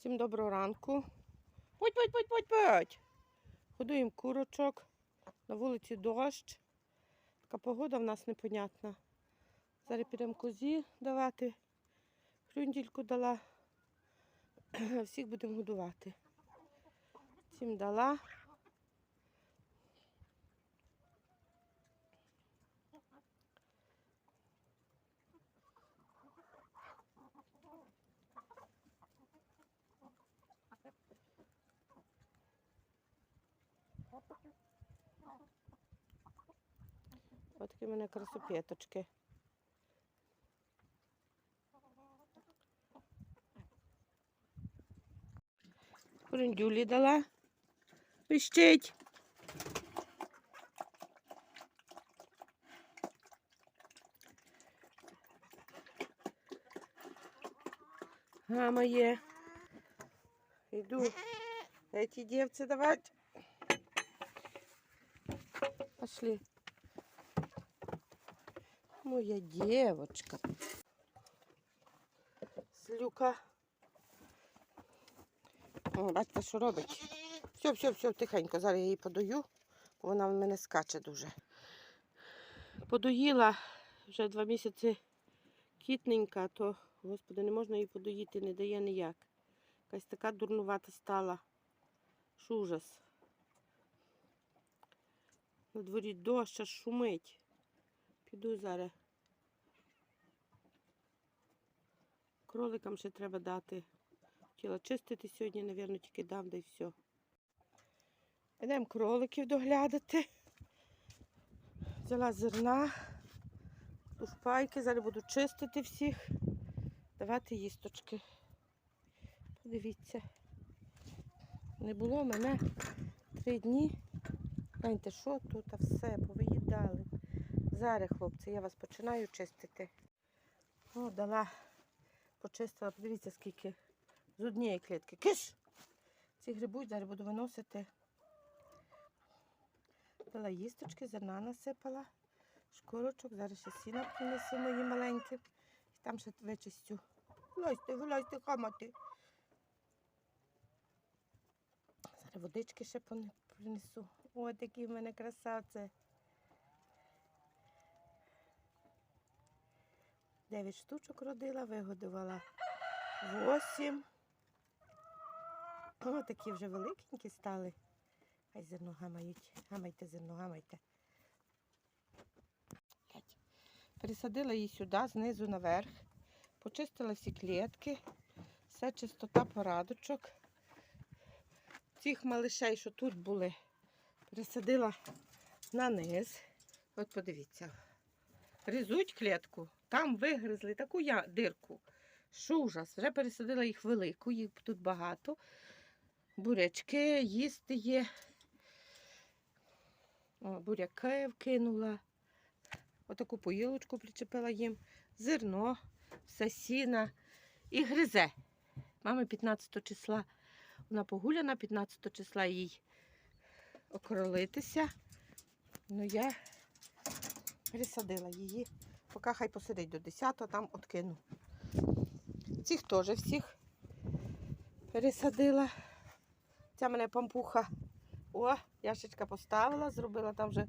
Всім доброго ранку. Путь, будь, будь, будь, будь. Годуємо курочок. На вулиці дощ. Така погода в нас непонятна. Зараз підемо козі давати. Хрюндільку дала. Всіх будемо годувати. Всім дала. такі в мене красопеточки. Хрундюлі дала. Пищить. Гама є. Иду. Эти девцы давать. Пошли. Моя девочка. Слюка. О, бачите, що робить. Все, все, все, тихенько. Зараз я її подою, вона в мене скаче дуже. Подоїла вже два місяці кітненька, то, господи, не можна її подоїти, не дає ніяк. Якась така дурнувата стала. Що ужас. На дворі дощ аж шумить. Піду зараз. Кроликам ще треба дати. Хотіла чистити сьогодні, мабуть, тільки дам, да й все. Йдемо кроликів доглядати. Взяла зерна, тушпайки, зараз буду чистити всіх, давати їсточки. Подивіться. Не було мене три дні. Гляньте, що тут а все, повиїдали. Зараз, хлопці, я вас починаю чистити. О, дала, почистила, подивіться, скільки з однієї клітки. Киш! Ці грибуть, зараз буду виносити. Дала їсточки, зерна насипала, шкурочок, зараз ще сіна принесу мої маленькі. І там ще вичистю. Вилазьте, вилазьте, хамати. Зараз водички ще принесу. Ось такі в мене красавці. Дев'ять штучок родила, вигодувала восім. О, такі вже великенькі стали. Хай зерно гамають. Гамайте зерно, гамайте. Пересадила її сюди, знизу наверх. Почистила всі клітки. Все чистота порадочок. Цих малишей, що тут були, пересадила на низ. От подивіться. Гризуть клітку. Там вигризли таку я дирку. Що ужас. Вже пересадила їх велику, їх тут багато. Бурячки їсти є. О, буряки вкинула. Отаку поїлочку причепила їм. Зерно, все сіна і гризе. Мами 15 числа вона погуляна, 15 числа їй окролитися. Ну я пересадила її. Поки хай посидить до 10, там откину. Цих теж всіх пересадила. Ця мене пампуха. О, яшечка поставила, зробила там вже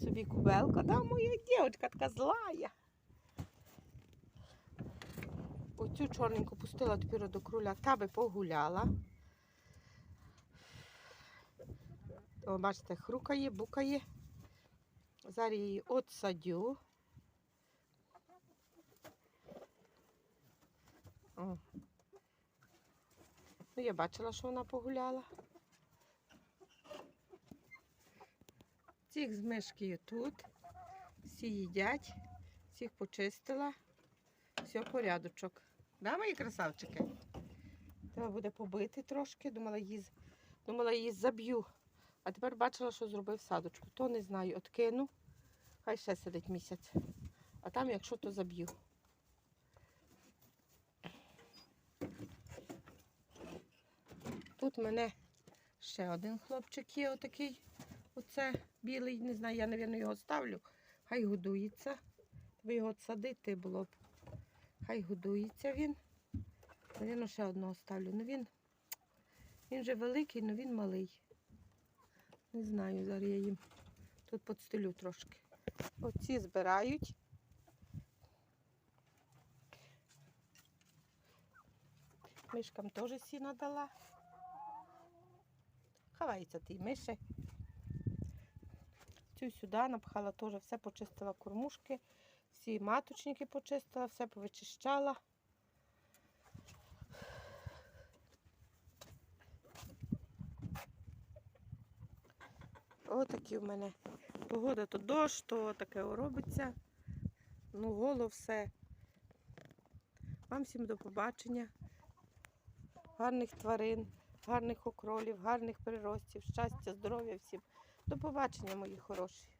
собі кубелка. Там моя дівчинка така злая. Оцю чорненьку пустила тепер до круля, та би погуляла. О, бачите, хрукає, букає. Зараз її отсадю. О. Ну, я бачила, що вона погуляла. Цих з мишкою тут. Всі їдять, всіх почистила. Все, порядочок. Да, мої красавчики? Треба буде побити трошки. Думала, її, думала, її заб'ю. А тепер бачила, що зробив садочку. То не знаю, откину. Хай ще сидить місяць. А там, якщо то заб'ю. Тут мене ще один хлопчик є отакий. Оце білий, не знаю, я, мабуть, його ставлю. Хай годується. Ви його садити було б. Хай годується він. Навірно, ще одного ставлю. Ну він Він же великий, але він малий. Не знаю, зараз я їм тут подстелю трошки. Оці збирають. Мишкам теж сіна дала. Ховається ті миші. Цю сюди напхала теж, все почистила кормушки, всі маточники почистила, все повичищала. Отакі в мене. Погода то дощ, то таке робиться. Ну, голо все. Вам всім до побачення. Гарних тварин, гарних окролів, гарних приростів, щастя, здоров'я всім. До побачення, мої хороші.